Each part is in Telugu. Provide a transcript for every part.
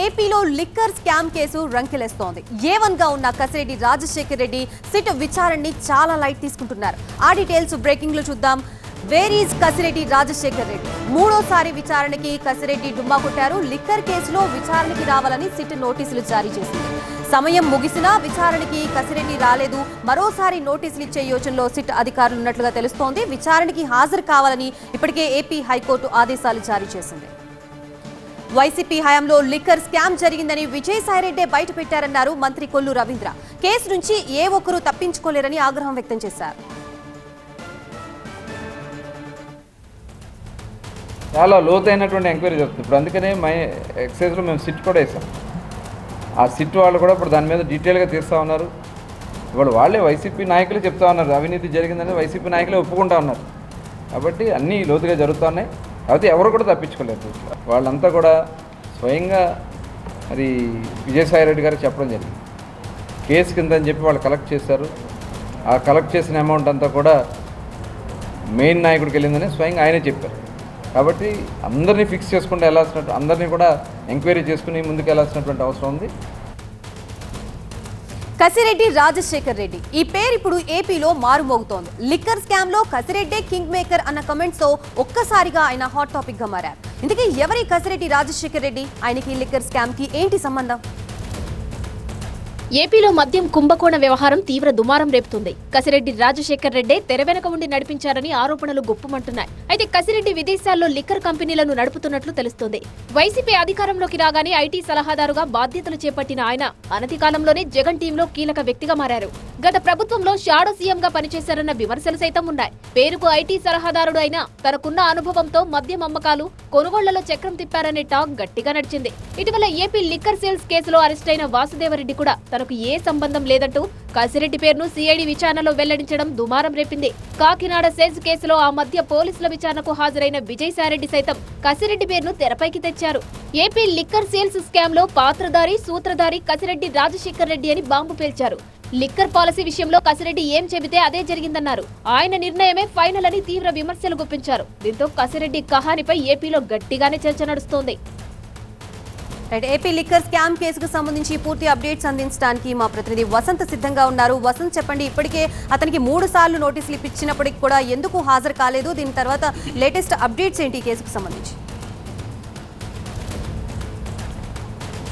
ఏపీలో లిక్కర్ స్కామ్ కేసు రంకెలేస్తోంది. ఏ గా ఉన్న కసిరెడ్డి రాజశేఖర్ రెడ్డి సిట్ విచారణని చాలా లైట్ తీసుకుంటున్నారు. ఆ డీటెయిల్స్ బ్రేకింగ్లో చూద్దాం వేరీజ్ కసిరెడ్డి రాజశేఖర్ రెడ్డి? మూడోసారి విచారణకి కసిరెడ్డి డుమ్మా కొట్టారు. లిక్కర్ కేసులో విచారణకి రావాలని సిట్ నోటీసులు జారీ చేసింది. సమయం ముగిసినా విచారణకి కసిరెడ్డి రాలేదు. మరోసారి నోటీసులు ఇచ్చే యోచనలో సిట్ అధికారులు ఉన్నట్లుగా తెలుస్తోంది. విచారణకి హాజరు కావాలని ఇప్పటికే ఏపీ హైకోర్టు ఆదేశాలు జారీ చేసింది. వైసీపీ హయాంలో లిక్కర్ స్కామ్ జరిగిందని విజయసాయిరెడ్డి బయట పెట్టారన్నారు మంత్రి కొల్లు రవీంద్ర. కేసు నుంచి ఏ ఒక్కరూ తప్పించుకోలేరని ఆగ్రహం వ్యక్తం చేశారు. చాలా లోతైనటువంటి ఎంక్వైరీ జరుగుతుంది. ఇప్పుడు అందుకనే మై ఎక్సైజ్లో మేము సిట్ కూడా వేసాం. ఆ సిట్ వాళ్ళు కూడా ఇప్పుడు దాని మీద డీటెయిల్గా తీస్తూ ఉన్నారు. ఇప్పుడు వాళ్ళే వైసీపీ నాయకులే చెప్తా ఉన్నారు. అవినీతి జరిగిందని వైసీపీ నాయకులే ఒప్పుకుంటా ఉన్నారు. కాబట్టి అన్నీ లోతుగా జరుగుతున్నాయి. కాబట్టి ఎవరు కూడా తప్పించుకోలేదు. వాళ్ళంతా కూడా స్వయంగా మరి విజయసాయి రెడ్డి గారు చెప్పడం జరిగింది. కేసు కింద అని చెప్పి వాళ్ళు కలెక్ట్ చేశారు. ఆ కలెక్ట్ చేసిన అమౌంట్ అంతా కూడా మెయిన్ నాయకుడికి వెళ్ళిందని స్వయంగా ఆయనే చెప్పారు. కాబట్టి అందరినీ ఫిక్స్ చేసుకుంటూ వెళ్ళాల్సినట్టు అందరినీ కూడా ఎంక్వైరీ చేసుకుని ముందుకు వెళ్ళాల్సినటువంటి అవసరం ఉంది. కసిరెడ్డి రాజశేఖర్ రెడ్డి. ఈ పేరు ఇప్పుడు ఏపీలో మారుమోగుతోంది. లిక్కర్ స్కామ్లో కసిరెడ్డే కింగ్ మేకర్ అన్న కమెంట్స్తో ఒక్కసారిగా ఆయన హాట్ టాపిక్గా మారారు. ఇందుకే ఎవరి కసిరెడ్డి రాజశేఖర్ రెడ్డి? ఆయనకి లిక్కర్ స్కామ్కి ఏంటి సంబంధం? ఏపీలో మద్యం కుంభకోణ వ్యవహారం తీవ్ర దుమారం రేపుతుంది. కసిరెడ్డి రాజశేఖర్ రెడ్డే తెర వెనక ఉండి నడిపించారని ఆరోపణలు గుప్పమంటున్నాయి. అయితే కసిరెడ్డి విదేశాల్లో లిక్కర్ కంపెనీలను నడుపుతున్నట్లు తెలుస్తోంది. వైసీపీ అధికారంలోకి రాగానే ఐటీ సలహాదారుగా బాధ్యతలు చేపట్టిన ఆయన అనతి కాలంలోనే జగన్ టీంలో కీలక వ్యక్తిగా మారారు. గత ప్రభుత్వంలో షాడో సీఎంగా పనిచేశారన్న విమర్శలు సైతం ఉన్నాయి. పేరుకు ఐటీ సలహాదారుడు అయినా తనకున్న అనుభవంతో మద్యం అమ్మకాలు కొనుగోళ్ళలో చక్రం తిప్పారనే టాక్ గట్టిగా నడిచింది. ఇటీవల ఏపీ లిక్కర్ సేల్స్ కేసులో అరెస్ట్ అయిన వాసుదేవరెడ్డి కూడా తనకు ఏ సంబంధం లేదంటూ కసిరెడ్డి పేరును సిఐడి విచారణలో వెల్లడించడం దుమారం రేపింది. కాకినాడ సెజ్ కేసులో ఆ మధ్య పోలీసుల విచారణకు హాజరైన విజయసాయిరెడ్డి సైతం కసిరెడ్డి పేరును తెరపైకి తెచ్చారు. ఏపీ లిక్కర్ సేల్స్ స్కామ్లో పాత్రధారి సూత్రధారి కసిరెడ్డి రాజశేఖర్ రెడ్డి అని బాంబు పేల్చారు. లిక్కర్ పాలసీ విషయంలో కసిరెడ్డి ఏం చెబితే అదే జరిగిందన్నారు. ఆయన నిర్ణయమే ఫైనల్ అని తీవ్ర విమర్శలు గుప్పించారు. దీంతో కసిరెడ్డి కహానిపై ఏపీలో గట్టిగానే చర్చ నడుస్తోంది. రైట్ ఏపీ లిక్కర్ స్కామ్ కేసుకు సంబంధించి పూర్తి అప్డేట్స్ అందించడానికి మా ప్రతినిధి వసంత్ సిద్ధంగా ఉన్నారు. వసంత్ చెప్పండి ఇప్పటికే అతనికి మూడు సార్లు నోటీసులు ఇప్పించినప్పటికీ కూడా ఎందుకు హాజరు కాలేదు? దీని తర్వాత లేటెస్ట్ అప్డేట్స్ ఏంటి ఈ కేసుకు సంబంధించి?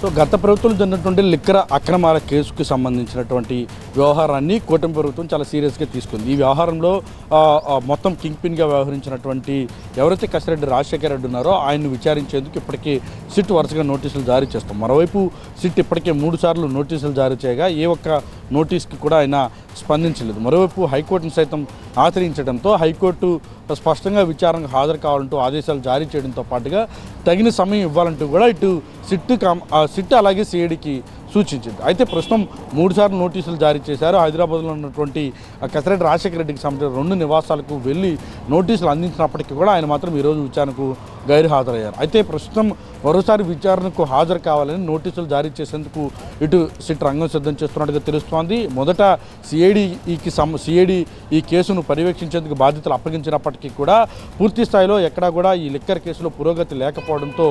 సో గత ప్రభుత్వం జరిగినటువంటి లిక్కర అక్రమాల కేసుకు సంబంధించినటువంటి వ్యవహారాన్ని కూటమి ప్రభుత్వం చాలా సీరియస్గా తీసుకుంది. ఈ వ్యవహారంలో మొత్తం కింగ్ పిన్గా వ్యవహరించినటువంటి ఎవరైతే కసిరెడ్డి రాజశేఖర రెడ్డి ఉన్నారో ఆయన్ని విచారించేందుకు ఇప్పటికే సిట్ వరుసగా నోటీసులు జారీ చేస్తాం. మరోవైపు సిట్ ఇప్పటికే మూడు సార్లు నోటీసులు జారీ చేయగా ఏ ఒక్క నోటీస్కి కూడా ఆయన స్పందించలేదు. మరోవైపు హైకోర్టును సైతం ఆశ్రయించడంతో హైకోర్టు స్పష్టంగా విచారణకు హాజరు కావాలంటూ ఆదేశాలు జారీ చేయడంతో పాటుగా తగిన సమయం ఇవ్వాలంటూ కూడా ఇటు సిట్ కామ్ ఆ సిట్ అలాగే సిఐడికి సూచించింది. అయితే ప్రస్తుతం మూడుసార్లు నోటీసులు జారీ చేశారు. హైదరాబాద్లో ఉన్నటువంటి ఆ కసిరెడ్డి రాజశేఖర రెడ్డికి సంబంధించిన రెండు నివాసాలకు వెళ్ళి నోటీసులు అందించినప్పటికీ కూడా ఆయన మాత్రం ఈరోజు విచారణకు గైరు హాజరయ్యారు అయితే ప్రస్తుతం మరోసారి విచారణకు హాజరు కావాలని నోటీసులు జారీ చేసేందుకు ఇటు సిట్ రంగం సిద్ధం చేస్తున్నట్టుగా తెలుస్తోంది. మొదట సిఐడికి సమ సిఐడి ఈ కేసును పర్యవేక్షించేందుకు బాధ్యతలు అప్పగించినప్పటికీ కూడా పూర్తి స్థాయిలో ఎక్కడా కూడా ఈ లిక్కర్ కేసులో పురోగతి లేకపోవడంతో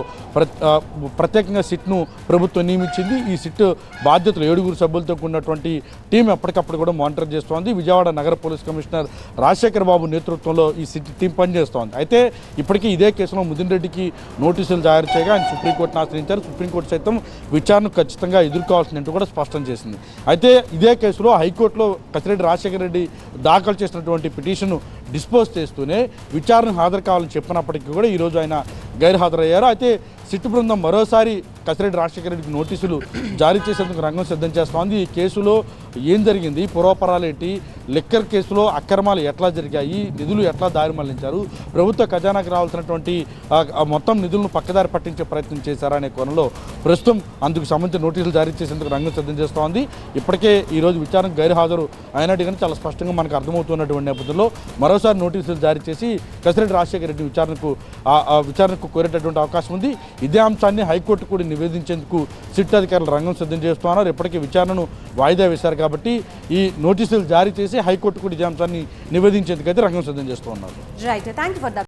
ప్రత్యేకంగా సిట్ను ప్రభుత్వం నియమించింది. ఈ సిట్ బాధ్యతలు ఏడుగురు సభ్యులతో కూడినటువంటి టీం ఎప్పటికప్పుడు కూడా మానిటర్ చేస్తోంది. విజయవాడ నగర పోలీస్ కమిషనర్ రాజశేఖర్ బాబు నేతృత్వంలో ఈ సిటీ టీం పనిచేస్తోంది. అయితే ఇప్పటికీ ఇదే కేసులో ముదిన్ రెడ్డికి నోటీసులు జారీ చేయగా ఆయన సుప్రీంకోర్టును ఆశ్రయించారు. సుప్రీంకోర్టు సైతం విచారణకు ఖచ్చితంగా ఎదుర్కోవాల్సినట్టు కూడా స్పష్టం చేసింది. అయితే ఇదే కేసులో హైకోర్టులో కసిరెడ్డి రాజశేఖర రెడ్డి దాఖలు చేసినటువంటి పిటిషన్ డిస్పోజ్ చేస్తూనే విచారణకు హాజరు కావాలని చెప్పినప్పటికీ కూడా ఈరోజు ఆయన గైర్హాజరయ్యారు. అయితే సిట్టు బృందం మరోసారి కసిరెడ్డి రాజశేఖర రెడ్డికి నోటీసులు జారీ చేసేందుకు రంగం సిద్ధం చేస్తోంది. ఈ కేసులో ఏం జరిగింది? పూర్వపరాలు ఏంటి లిక్కర్ కేసులో అక్రమాలు ఎట్లా జరిగాయి? నిధులు ఎట్లా దారి మళ్ళించారు? ప్రభుత్వ ఖజానాకు రావాల్సినటువంటి ఆ, మొత్తం నిధులను పక్కదారి పట్టించే ప్రయత్నం చేశారనే కోణంలో ప్రస్తుతం అందుకు సంబంధించిన నోటీసులు జారీ చేసేందుకు రంగం సిద్ధం చేస్తోంది ఇప్పటికే ఈరోజు విచారణకు గైర్హాజరు అయినట్టు కానీ చాలా స్పష్టంగా మనకు అర్థమవుతున్నటువంటి నేపథ్యంలో మరోసారి నోటీసులు జారీ చేసి కసిరెడ్డి రాజశేఖర రెడ్డి విచారణకు ఆ- విచారణకు కోరేటటువంటి అవకాశం ఉంది. ఇదే అంశాన్ని హైకోర్టు కూడా నివేదించేందుకు సిట్ అధికారులు రంగం సిద్ధం చేస్తున్నారు. ఇప్పటికే విచారణను వాయిదా వేశారు కాబట్టి ఈ నోటీసులు జారీ చేసి హైకోర్టు కూడా జాబితాన్ని నివేదించేందుకైతే రంగం సిద్ధం చేస్తూ ఉన్నారు. Right thank for